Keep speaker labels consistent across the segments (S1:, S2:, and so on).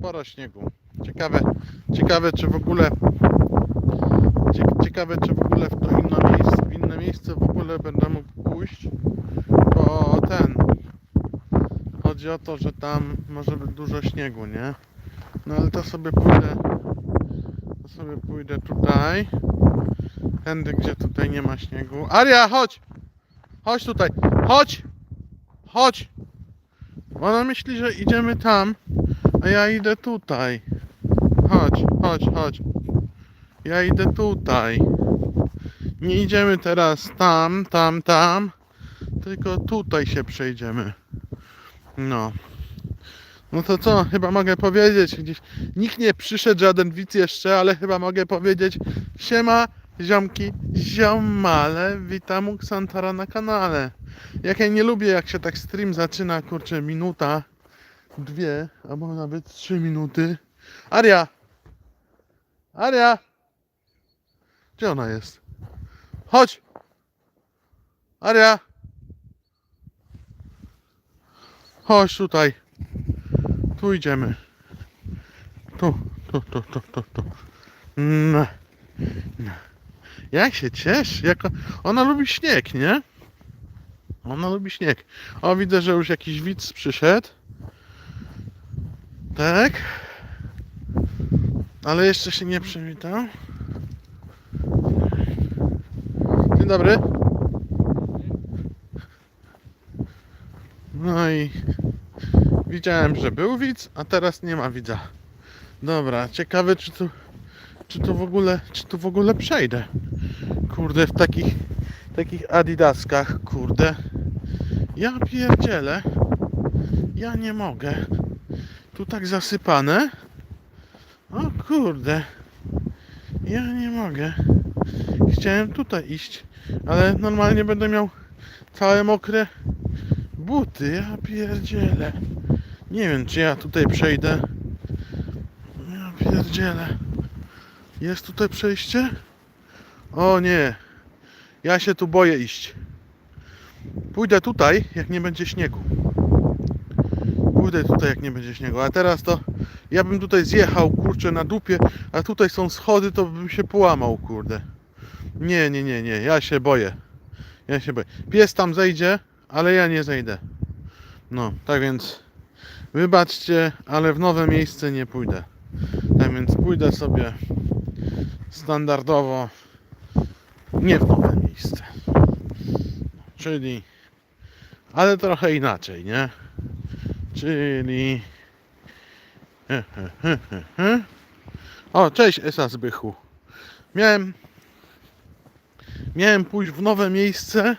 S1: sporo śniegu. Ciekawe, ciekawe czy w ogóle cie- ciekawe czy w ogóle w to inne miejsce, w inne miejsce w ogóle będę mógł pójść, bo ten chodzi o to, że tam może być dużo śniegu, nie? No ale to sobie pójdę to sobie pójdę tutaj tędy, gdzie tutaj nie ma śniegu. Aria, chodź! Chodź tutaj, chodź! Chodź! Ona myśli, że idziemy tam, a ja idę tutaj. Chodź, chodź, chodź. Ja idę tutaj. Nie idziemy teraz tam, tam, tam, tylko tutaj się przejdziemy. No. No to co, chyba mogę powiedzieć, gdzieś nikt nie przyszedł, żaden widz jeszcze, ale chyba mogę powiedzieć siema, ziomki, ziomale, witam u Ksantara na kanale. Jak ja nie lubię, jak się tak stream zaczyna, kurczę, minuta, dwie, albo nawet trzy minuty. Aria! Aria! Gdzie ona jest? Chodź! Aria! Chodź tutaj. Tu idziemy. Tu, tu, tu, tu, tu, tu. No. No. Jak się ciesz? Jak ona lubi śnieg, nie? Ona lubi śnieg. O, widzę, że już jakiś widz przyszedł. Tak. Ale jeszcze się nie przywitał. Dzień dobry. No i widziałem, że był widz, a teraz nie ma widza. Dobra, ciekawe czy tu czy tu w ogóle czy tu w ogóle przejdę. Kurde, w takich takich adidaskach, kurde. Ja pierdzielę. Ja nie mogę. Tu tak zasypane. O kurde. Ja nie mogę. Chciałem tutaj iść, ale normalnie będę miał całe mokre buty. Ja pierdzielę. Nie wiem, czy ja tutaj przejdę. Ja pierdzielę. Jest tutaj przejście? O nie. Ja się tu boję iść. Pójdę tutaj, jak nie będzie śniegu. Pójdę tutaj, jak nie będzie śniegu. A teraz to ja bym tutaj zjechał, kurczę, na dupie, a tutaj są schody, to bym się połamał, kurde. Nie, nie, nie, nie. Ja się boję. Ja się boję. Pies tam zejdzie, ale ja nie zejdę. No, tak więc wybaczcie, ale w nowe miejsce nie pójdę. Tak więc pójdę sobie standardowo nie w nowe miejsce. Czyli ale trochę inaczej, nie? Czyli. O, cześć Esa Zbychu. Miałem miałem pójść w nowe miejsce,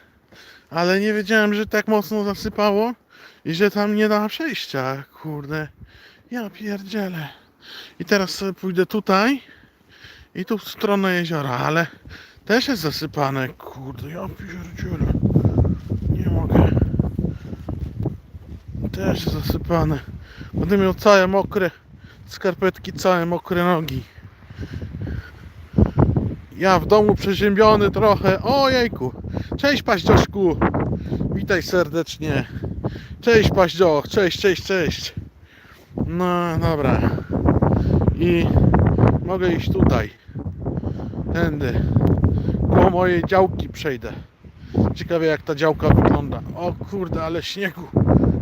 S1: ale nie wiedziałem, że tak mocno zasypało i że tam nie da przejścia, kurde. Ja pierdzielę. I teraz sobie pójdę tutaj i tu w stronę jeziora, ale też jest zasypane, kurde, ja pierdzielę. Nie mogę. Też zasypane. Będę miał całe mokre skarpetki, całe mokre nogi. Ja w domu przeziębiony trochę. Ojejku. Cześć Paździoszku. Witaj serdecznie. Cześć Paździoch. Cześć, cześć, cześć. No dobra. I mogę iść tutaj. Tędy. Koło mojej działki przejdę. Ciekawie jak ta działka wygląda. O kurde, ale śniegu.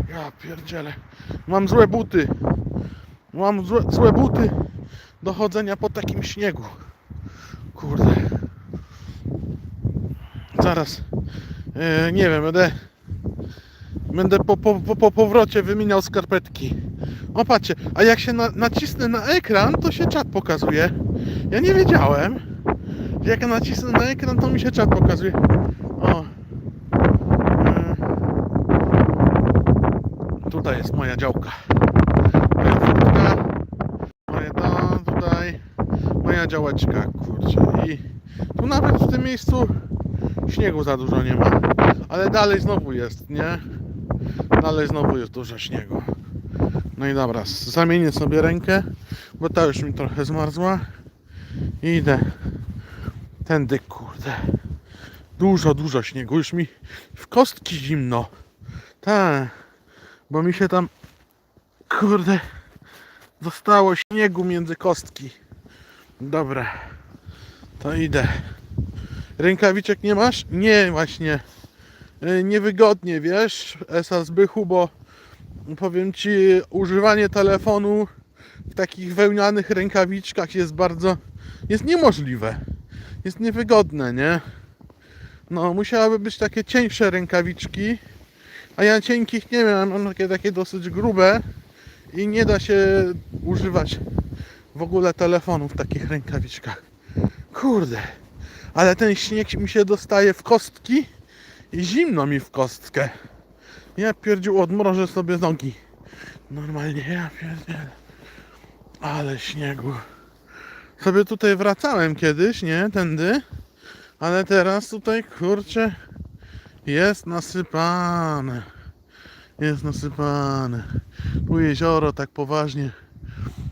S1: Ja pierdzielę. Mam złe buty. Mam złe, złe buty do chodzenia po takim śniegu. Kurde. Zaraz. E, nie wiem, będę. Będę po, po, po, po powrocie wymieniał skarpetki. O patrzcie, a jak się na, nacisnę na ekran, to się czat pokazuje. Ja nie wiedziałem, jak ja nacisnę na ekran, to mi się czat pokazuje. O. tutaj jest moja działka. Moja furtka. Moje to tutaj. Moja działeczka, kurczę. I tu nawet w tym miejscu śniegu za dużo nie ma. Ale dalej znowu jest, nie? Dalej znowu jest dużo śniegu. No i dobra, zamienię sobie rękę, bo ta już mi trochę zmarzła. I idę tędy, kurde. Dużo, dużo śniegu. Już mi w kostki zimno. Tak, bo mi się tam, kurde, Zostało śniegu między kostki. Dobra. To idę. Rękawiczek nie masz? Nie, właśnie. Y, Niewygodnie, wiesz, Esa Zbychu, bo powiem Ci, używanie telefonu w takich wełnianych rękawiczkach jest bardzo, jest niemożliwe. Jest niewygodne, nie? No, musiałyby być takie cieńsze rękawiczki, a ja cienkich nie miałem, mam takie, takie dosyć grube i nie da się używać w ogóle telefonu w takich rękawiczkach. Kurde, ale ten śnieg mi się dostaje w kostki i zimno mi w kostkę. Ja pierdził odmrożę sobie nogi. Normalnie, ja pierdzielę. Ale śniegu. Sobie tutaj wracałem kiedyś, nie? Tędy. Ale teraz tutaj, kurczę, jest nasypane. Jest nasypane. Tu jezioro tak poważnie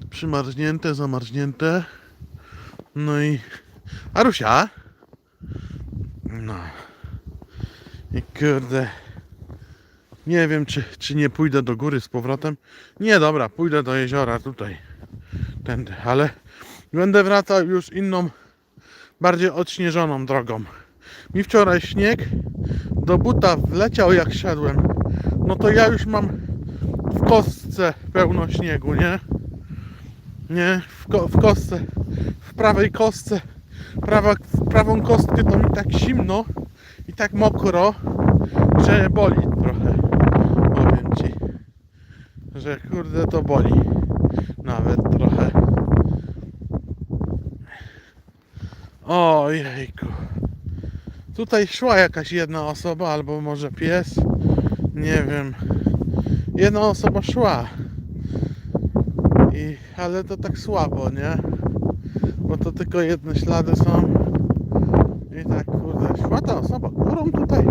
S1: przymarznięte, zamarznięte. No i... Arusia? No. I kurde... Nie wiem, czy, czy nie pójdę do góry z powrotem. Nie, dobra, pójdę do jeziora tutaj. Tędy, ale będę wracał już inną, bardziej odśnieżoną drogą. Mi wczoraj śnieg do buta wleciał jak szedłem. No to ja już mam w kostce pełno śniegu, nie? Nie, w, ko- w kostce, w prawej kostce, prawa, w prawą kostkę to mi tak zimno i tak mokro, że boli trochę. Powiem ci, że kurde to boli. Nawet trochę. Ojejku. Tutaj szła jakaś jedna osoba, albo może pies. Nie wiem. Jedna osoba szła. I, ale to tak słabo, nie? Bo to tylko jedne ślady są. I tak, kurde, szła ta osoba górą tutaj.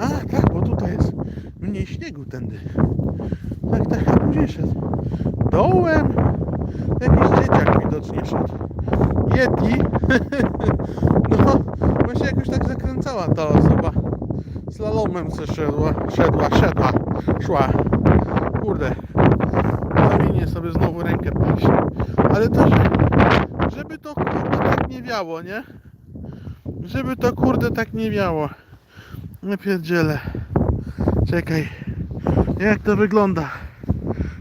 S1: A, tak, bo tutaj jest mniej śniegu tędy. Tak, tak, a później szedł dołem. Jakiś dzieciak widocznie szedł. Yeti. no, właśnie jakoś tak zakręcała ta osoba. Slalomem se szedła, szedła, szedła, szła. Kurde. Zamienię sobie znowu rękę paść. Ale to, że- żeby to kurde tak nie wiało, nie? Żeby to kurde tak nie wiało. Nie pierdzielę. Czekaj. Jak to wygląda?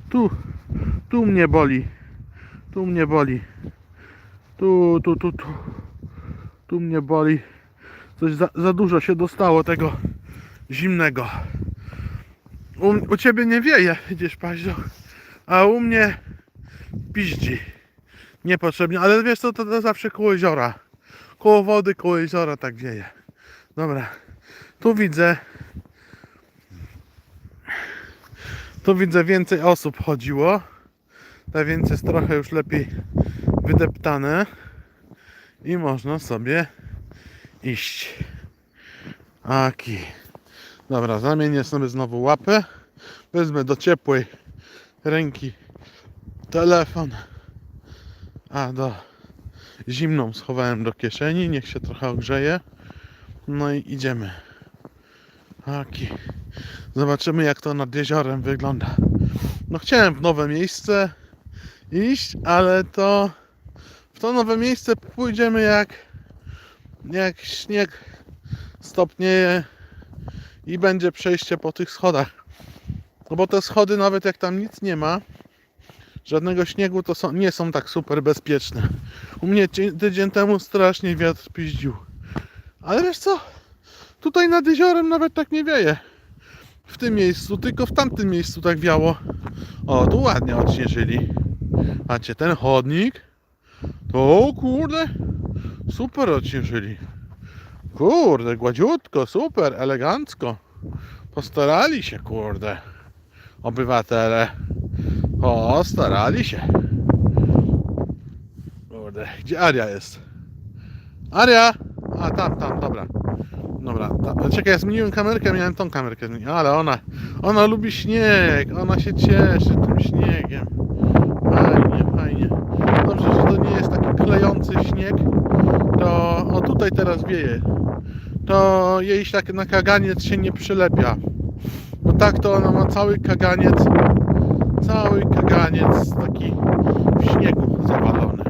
S1: Tu, tu mnie boli. Tu mnie boli. Tu, tu, tu, tu. Tu mnie boli. Coś za, za dużo się dostało tego zimnego. U, u ciebie nie wieje, idziesz paździo. A u mnie piździ. Niepotrzebnie, ale wiesz co, to, to zawsze koło jeziora. Koło wody, koło jeziora tak wieje. Dobra. Tu widzę. Tu widzę więcej osób chodziło. Ta więc jest trochę już lepiej wydeptane. I można sobie iść. Aki. Dobra, zamienię sobie znowu łapę. Wezmę do ciepłej ręki telefon. A do zimną schowałem do kieszeni. Niech się trochę ogrzeje. No i idziemy. Aki. Zobaczymy jak to nad jeziorem wygląda. No chciałem w nowe miejsce iść, ale to w to nowe miejsce pójdziemy jak jak śnieg stopnieje i będzie przejście po tych schodach. No bo te schody nawet jak tam nic nie ma, żadnego śniegu, to są, nie są tak super bezpieczne. U mnie tydzień temu strasznie wiatr piździł. Ale wiesz co? Tutaj nad jeziorem nawet tak nie wieje. W tym miejscu, tylko w tamtym miejscu tak wiało. O, tu ładnie odśnieżyli. Macie ten chodnik. To kurde, super odśnieżyli. Kurde, gładziutko, super, elegancko. Postarali się, kurde. Obywatele. O, starali się. Kurde, gdzie Aria jest? Aria! A, tam, tam, dobra. Dobra, ta, czekaj, ja zmieniłem kamerkę, miałem tą kamerkę zmienić, ale ona, ona lubi śnieg, ona się cieszy tym śniegiem. Fajnie, fajnie. Dobrze, że to nie jest taki klejący śnieg, to o tutaj teraz wieje, to jej tak na kaganiec się nie przylepia. Bo tak to ona ma cały kaganiec, cały kaganiec taki w śniegu zawalony.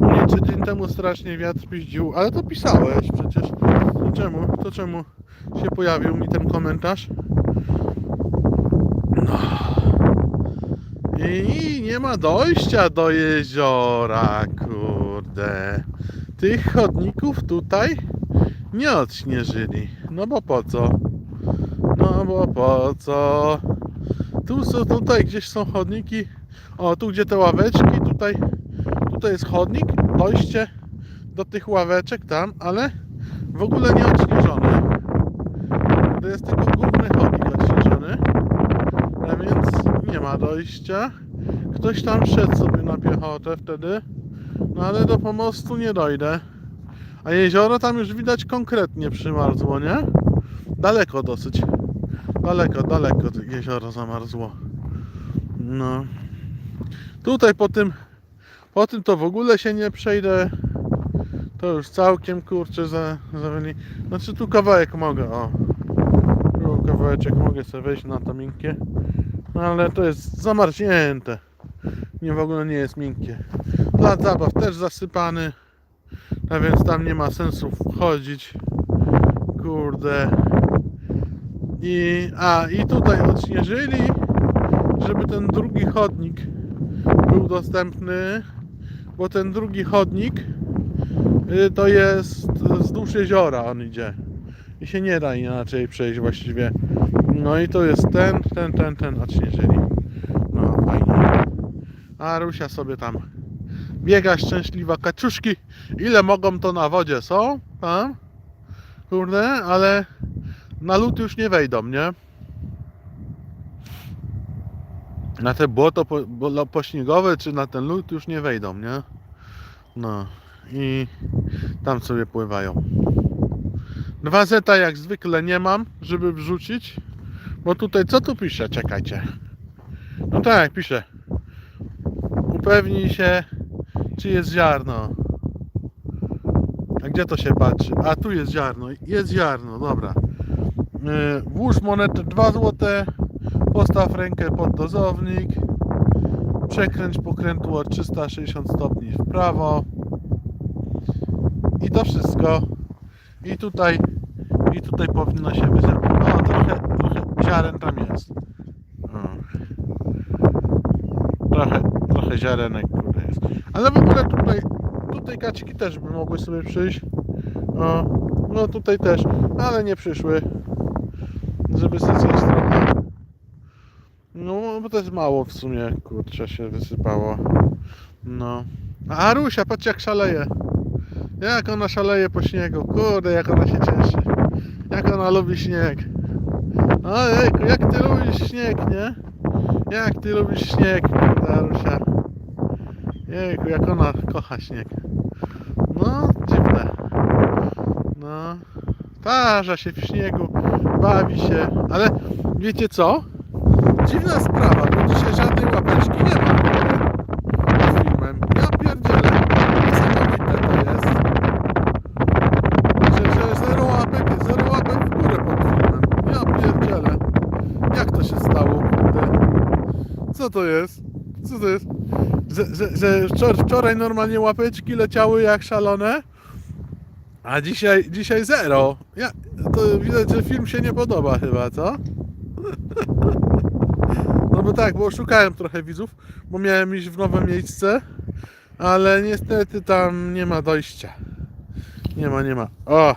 S1: Nie czy dzień temu strasznie wiatr piździł, ale to pisałeś przecież. To czemu, to czemu się pojawił mi ten komentarz? No. I nie ma dojścia do jeziora, kurde. Tych chodników tutaj nie odśnieżyli. No bo po co? No bo po co? Tu są, tutaj gdzieś są chodniki. O, tu gdzie te ławeczki, tutaj, tutaj jest chodnik, dojście do tych ławeczek tam, ale w ogóle nie odśnieżony. To jest tylko główny chodnik odśnieżony, a więc nie ma dojścia. Ktoś tam szedł sobie na piechotę wtedy, ale do pomostu nie dojdę. A jezioro tam już widać konkretnie przymarzło, nie? Daleko dosyć. Daleko, daleko jezioro zamarzło. No. Tutaj po tym, po tym to w ogóle się nie przejdę. To już całkiem kurczę za, zaweli. Znaczy tu kawałek mogę, o. Tu kawałeczek mogę sobie wejść na to miękkie. No ale to jest zamarznięte. Nie w ogóle nie jest miękkie. Plac zabaw też zasypany. A więc tam nie ma sensu wchodzić. Kurde. I, a, i tutaj odśnieżyli, żeby ten drugi chodnik był dostępny, bo ten drugi chodnik y, to jest wzdłuż jeziora on idzie i się nie da inaczej przejść właściwie. No i to jest ten, ten, ten, ten odśnieżyli. A Rusia sobie tam biega szczęśliwa. Kaczuszki, ile mogą to na wodzie są? Tam? Kurde, ale na lód już nie wejdą, nie? Na te błoto pośniegowe czy na ten lód już nie wejdą, nie? No i tam sobie pływają. Dwa zeta jak zwykle nie mam, żeby wrzucić, bo tutaj co tu pisze? Czekajcie. No tak, pisze. Upewnij się, czy jest ziarno. A gdzie to się patrzy? A tu jest ziarno. Jest ziarno, dobra. Yy, Włóż monetę 2 złote. Postaw rękę pod dozownik. Przekręć pokrętło o 360 stopni w prawo. I to wszystko. I tutaj, i tutaj powinno się wyzebrać. O, trochę, trochę ziaren tam jest. Trochę, trochę ziarenek jest. Ale w ogóle tutaj, tutaj kaczki też by mogły sobie przyjść. O, no tutaj też, ale nie przyszły. Żeby zjeść trochę. No, bo to jest mało w sumie, kurczę, się wysypało. No. A Arusia, patrz jak szaleje. Jak ona szaleje po śniegu. Kurde, jak ona się cieszy. Jak ona lubi śnieg. Ojejku, jak ty lubisz śnieg, nie? Jak ty lubisz śnieg, kurde, Arusia. Jejku, jak ona kocha śnieg. No, dziwne. No. Tarza się w śniegu, bawi się, ale wiecie co? Dziwna sprawa, bo dzisiaj żadnej łapeczki nie ma pod filmem. Ja pierdzielę. Niesamowite to jest. Że, że zero łapek, zero łapek w górę pod filmem. Ja pierdzielę. Jak to się stało, kurde? Co to jest? Co to jest? Że, że, że wczor- wczoraj normalnie łapeczki leciały jak szalone, a dzisiaj, dzisiaj zero. Ja, to widać, że film się nie podoba chyba, co? No bo tak, bo szukałem trochę widzów, bo miałem iść w nowe miejsce, ale niestety tam nie ma dojścia. Nie ma, nie ma. O!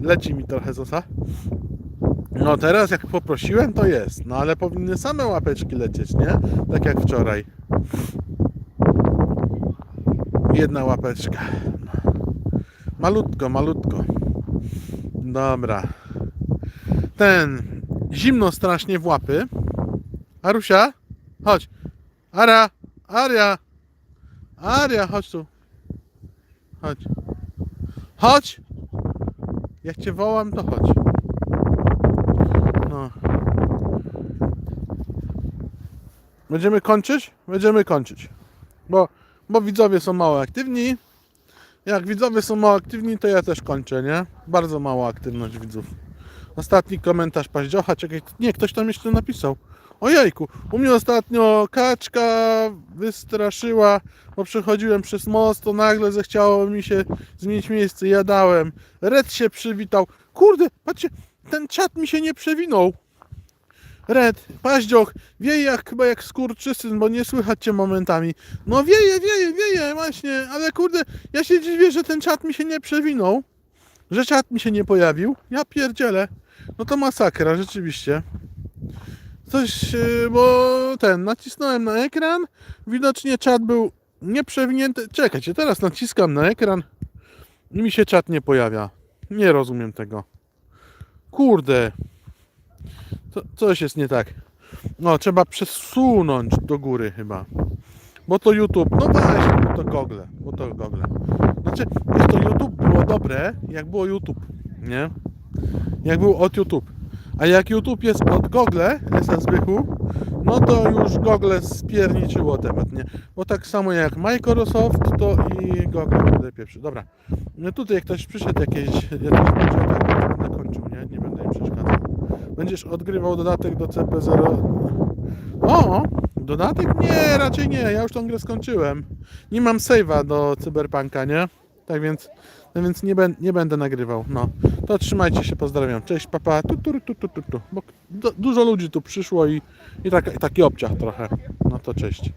S1: Leci mi trochę zosa. No teraz jak poprosiłem to jest, no ale powinny same łapeczki lecieć, nie? Tak jak wczoraj. Jedna łapeczka. Malutko, malutko. Dobra. Ten. Zimno strasznie w łapy. Arusia? Chodź. Ara! Aria! Aria, chodź tu. Chodź. Chodź! Jak cię wołam, to chodź. No. Będziemy kończyć? Będziemy kończyć. Bo, bo widzowie są mało aktywni. Jak widzowie są mało aktywni, to ja też kończę, nie? Bardzo mała aktywność widzów. Ostatni komentarz paździocha, czekaj, nie, ktoś tam jeszcze napisał. Ojejku, u mnie ostatnio kaczka wystraszyła, bo przechodziłem przez most, to nagle zechciało mi się zmienić miejsce, jadałem. Red się przywitał. Kurde, patrzcie, ten czat mi się nie przewinął. Red, paździoch, wieje jak, chyba jak skurczysyn, bo nie słychać cię momentami. No wieje, wieje, wieje, właśnie, ale kurde, ja się dziwię, że ten czat mi się nie przewinął. Że czat mi się nie pojawił. Ja pierdzielę. No to masakra, rzeczywiście. Coś, yy, bo ten, nacisnąłem na ekran, widocznie czat był nieprzewinięty. Czekajcie, teraz naciskam na ekran i mi się czat nie pojawia. Nie rozumiem tego. Kurde. Co, coś jest nie tak. No, trzeba przesunąć do góry chyba. Bo to YouTube, no właśnie, bo to Google, bo to Google. Znaczy, wiesz, to YouTube było dobre, jak było YouTube, nie? Jak był od YouTube. A jak YouTube jest od Google, SSBH, no to już Google spierniczyło temat, nie? Bo tak samo jak Microsoft, to i Google tutaj pierwszy. Dobra, no tutaj ktoś przyszedł jakieś, jakiś początek, będę nie? Nie będę im przeszkadzał. Będziesz odgrywał dodatek do CP0. O! Dodatek? Nie, raczej nie. Ja już tą grę skończyłem. Nie mam save'a do Cyberpunka, nie? Tak więc, tak więc nie, ben, nie będę nagrywał. No. To trzymajcie się, pozdrawiam. Cześć, papa. Tu, tu, tu, tu, tu, tu. Bo du- dużo ludzi tu przyszło i, i tak, taki obciach trochę. No to cześć.